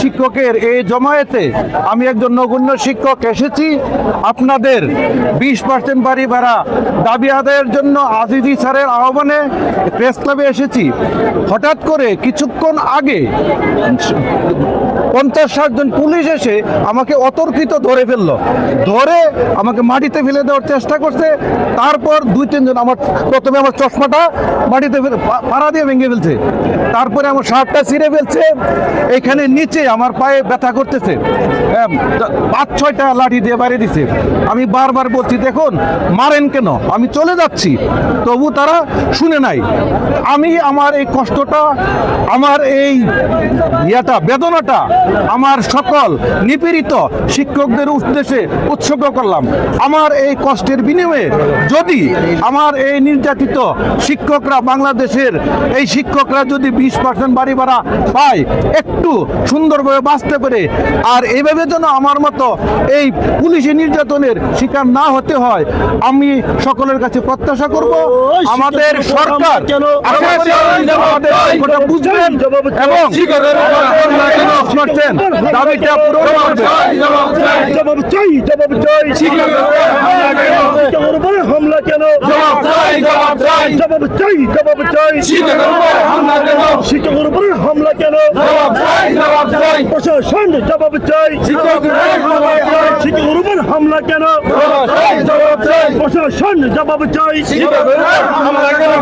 শিক্ষকের এই জমায়েতে আমি একজন নগণ্য শিক্ষক এসেছি। আপনাদের বিশ পার্সেন্ট বাড়ি ভাড়া দাবি আদায়ের জন্য আজিজি স্যারের আহ্বানে প্রেস ক্লাবে এসেছি। হঠাৎ করে কিছুক্ষণ আগে পঞ্চাশ ষাট জন পুলিশ এসে আমাকে অতর্কিত ধরে ফেলল। ধরে আমাকে মাটিতে ফেলে দেওয়ার চেষ্টা করছে। তারপর দুই তিনজন আমার প্রথমে আমার চশমাটা মাটিতে পাড়া দিয়ে ভেঙে ফেলছে। তারপরে আমার শার্টটা ছিঁড়ে ফেলছে। এখানে নিচে আমার পায়ে ব্যথা করতেছে। এম, পাঁচ ছয়টা লাঠি দিয়ে বাইরে দিছে। আমি বারবার বলছি দেখুন মারেন কেন? আমি চলে যাচ্ছি। তবু তারা শুনে নাই। আমি আমার এই কষ্টটা আমার এই ইয়াটা বেদনাটা আমার সকল নিপীড়িত শিক্ষকদের উদ্দেশ্যে উৎসর্গ করলাম। আমার এই কষ্টের বিনিময়ে যদি আমার এই নির্যাতিত শিক্ষকরা বাংলাদেশের এই শিক্ষকরা যদি বিশ পার্সেন্ট বাড়ি ভাড়া পায় একটু সুন্দরভাবে বাঁচতে পারে। আর এইভাবে যেন আমার মতো এই পুলিশি নির্যাতনের শিকার না হতে হয় আমি সকলের কাছে প্রত্যাশা করব। আমাদের সরকার বুঝবেন এবং করছেন দাবিটা পূরণ করবেন জবাব চাই জবাব চাই শিক্ষকের উপরে হামলা কেন জবাব চাই, জবাব চাই। জবাব চাই জবাব চাই শিক্ষকের উপরে হামলা কেন? শিক্ষকের উপরে হামলা জবাব চাই, জবাব চাই। প্রশাসন জবাব চাই শিক্ষকের উপরে হামলা কেন? শিক্ষকের উপরে হামলা কেন জবাব চাই, প্রশাসন জবাব চাই শিক্ষকের হামলা কেন?